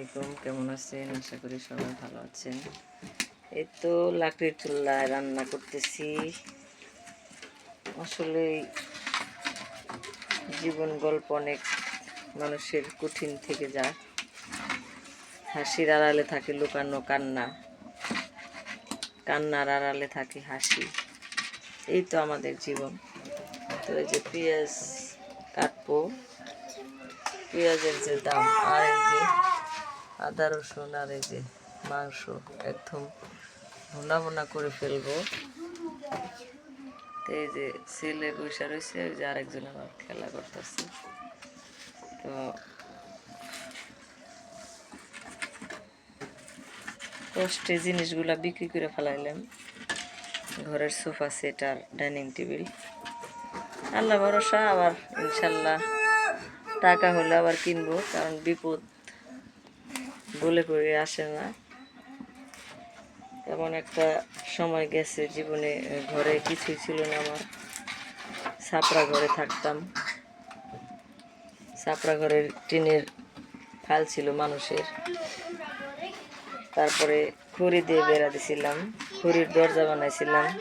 আলাইকুম, কেমন আছেন? আশা করি সবাই ভালো আছেন। এই তো লাকড়ির চুল্লায় রান্না করতেছি। আসলে জীবন গল্প অনেক মানুষের কঠিন থেকে যায়। হাসির আড়ালে থাকে লুকানো কান্না। কান্নার আড়ালে থাকে হাসি। এই তো আমাদের জীবন। তো এই যে পেঁয়াজ কাটবো। পেঁয়াজের যে দাম, আর আদা, রসুন আর এই যে মাংস একদম ভুনা ভুনা করে ফেলব। এই যে ছেলে বৈশা রয়েছে, ওই যে আরেকজন আমার খেলা করতেছে। তো কষ্টে জিনিসগুলা বিক্রি করে ফেলাইলাম। ঘরের সোফা সেট আর ডাইনিং টেবিল। আল্লাহ ভরসা, আবার ইনশাল্লাহ টাকা হলে আবার কিনবো, কারণ বিপদ বলে করে আসে না। এমন একটা সময় গেছে জীবনে, ঘরে কিছুই ছিল না আমার। ছাপড়া ঘরে থাকতাম। ছাপড়া ঘরের টিনের ফাল ছিল মানুষের। তারপরে খড়ি দিয়ে বেড়া দিছিলাম, খড়ির দরজা বানাইছিলাম।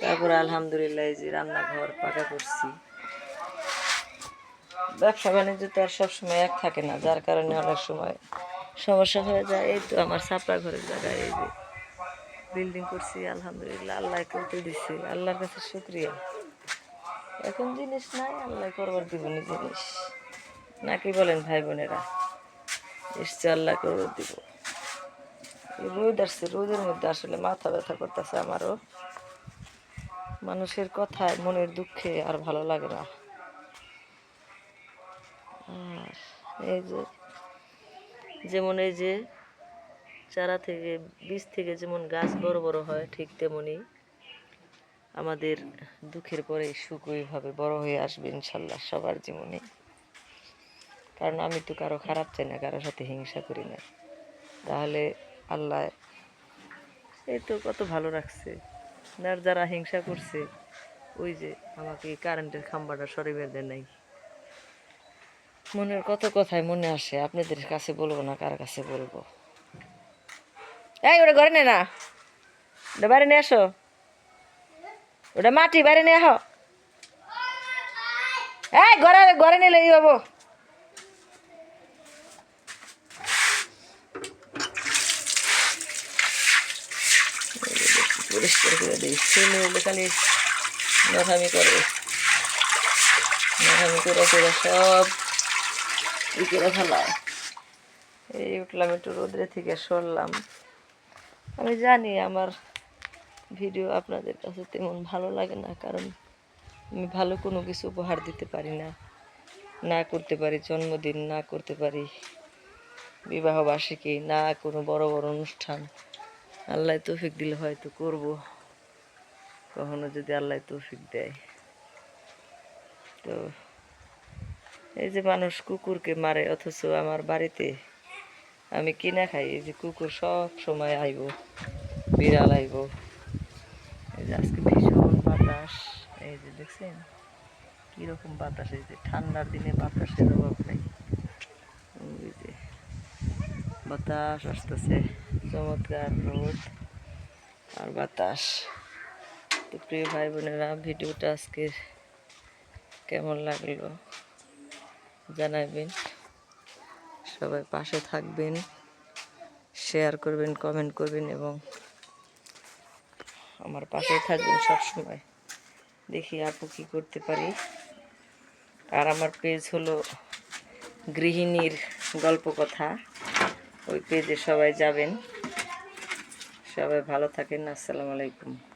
তারপরে আলহামদুলিল্লাহ যে রান্নাঘর পাকা করছি। ব্যবসা বাণিজ্য তো আর সবসময় এক থাকে না, যার কারণে অনেক সময় সমস্যা হয়ে যায়। এই তো আমার সাপড়া ঘরের জায়গায় এই যে বিল্ডিং করছি, আলহামদুলিল্লাহ, আল্লাহ করতে দিছে, আল্লাহর কাছে শুক্রিয়া। এখন জিনিস নাই, আল্লাহ করবার দিবনি জিনিস। নাকি বলেন ভাই বোনেরা নিশ্চয় আল্লাহ করবার দিব। রোদ আসছে, রোদের মধ্যে আসলে মাথা ব্যথা করতেছে আমারও। মানুষের কথায় মনের দুঃখে আর ভালো লাগে না। এই যে, যেমন এই যে চারা থেকে, বীজ থেকে যেমন গাছ বড় বড় হয়, ঠিক তেমনি আমাদের দুঃখের পরে সুখ ওইভাবে বড় হয়ে আসবে ইনশাল্লাহ সবার জীবনে। কারণ আমি তো কারও খারাপ চাই না কারোর সাথে হিংসা করি না। তাহলে আল্লাহ এই তো কত ভালো রাখছে। আর যারা হিংসা করছে, ওই যে আমাকে কারেন্টের খাম্বাটা সরে বেঁধে নাই। মনের কত কথাই মনে আসে? আপনাদের কাছে বলব না, কার কাছে বলব? এই, ওটা ঘরে নে ওটা বাইরে নিয়ে আসো। ওটা মাটি বাইরে নিয়ে আহ। এই, ঘরে ঘরে নিলে ই হব? পরিষ্কার করে দিই। ছেলে হলে খালি নঠামি করে। নঠামি করে করে সব ই করে এই উঠলাম একটু রোদ্রে থেকে সরলাম। আমি জানি আমার ভিডিও আপনাদের কাছে তেমন ভালো লাগে না, কারণ আমি ভালো কোনো কিছু উপহার দিতে পারি না। না করতে পারি জন্মদিন, না করতে পারি বিবাহবার্ষিকী, না কোনো বড় বড় অনুষ্ঠান। আল্লাহ তৌফিক দিলে হয়তো করব। কখনো যদি আল্লাহ তৌফিক দেয়। তো এই যে মানুষ কুকুরকে মারে, অথচ আমার বাড়িতে আমি কিনা খাই, এই যে কুকুর সব সময় আইব, বিড়াল আইব। এই যে আজকে ভীষণ বাতাস, এই যে দেখছেন? কীরকম বাতাস, এই যে ঠান্ডার দিনে বাতাসের অভাব নেই। ওই যে বাতাস আসতেছে, চমৎকার রোদ আর বাতাস। তো প্রিয় ভাই বোনেরা ভিডিওটা আজকে কেমন লাগল? জানাবেন। সবাই পাশে থাকবেন, শেয়ার করবেন, কমেন্ট করবেন এবং আমার পাশে থাকবেন সব সময় দেখি আপু কি করতে পারি। আর আমার পেজ হলো গৃহিণীর গল্প কথা। ওই পেজে সবাই যাবেন। সবাই ভালো থাকেন, আসসালামু আলাইকুম।